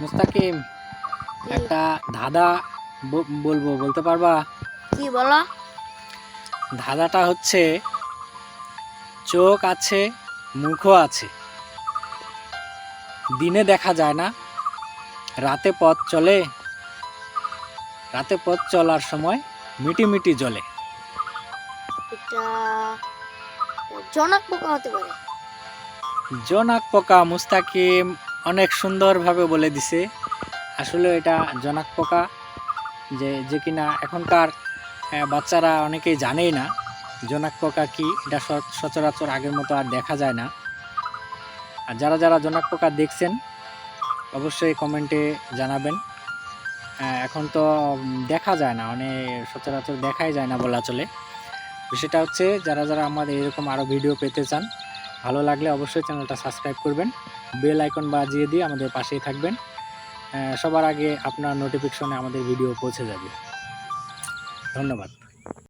মুস্তাকিম একটা ধাঁধা বলব বলতে পারবা? কি বলো? ধাঁধাটা হচ্ছে চোখ আছে মুখও আছে। দিনে দেখা যায় না রাতে পথ চলে রাতে পথ চলার সময় মিটি মিটি এটা জনক পোকা হতে পারে। জোনাক পোকা মুস্তাকিম অনেক সুন্দরভাবে বলে দিছে। আসলে এটা জনাক পোকা, যে যে কিনা এখনকার বাচ্চারা অনেকেই জানেই না জোনাক পোকা কি, এটা সচরাচর আগের মতো আর দেখা যায় না। আর যারা যারা জোনাক পোকা দেখছেন, অবশ্যই কমেন্টে জানাবেন। এখন তো দেখা যায় না মানে সচরাচর দেখাই যায় না বলা চলে। বিষয়টা হচ্ছে, যারা যারা আমাদের এরকম আরও ভিডিও পেতে চান ভালো লাগলে অবশ্যই চ্যানেলটা সাবস্ক্রাইব করবেন, বেল আইকন বাজিয়ে দিয়ে আমাদের পাশেই থাকবেন। সবার আগে আপনার নোটিফিকেশনে আমাদের ভিডিও পৌঁছে যাবে। ধন্যবাদ।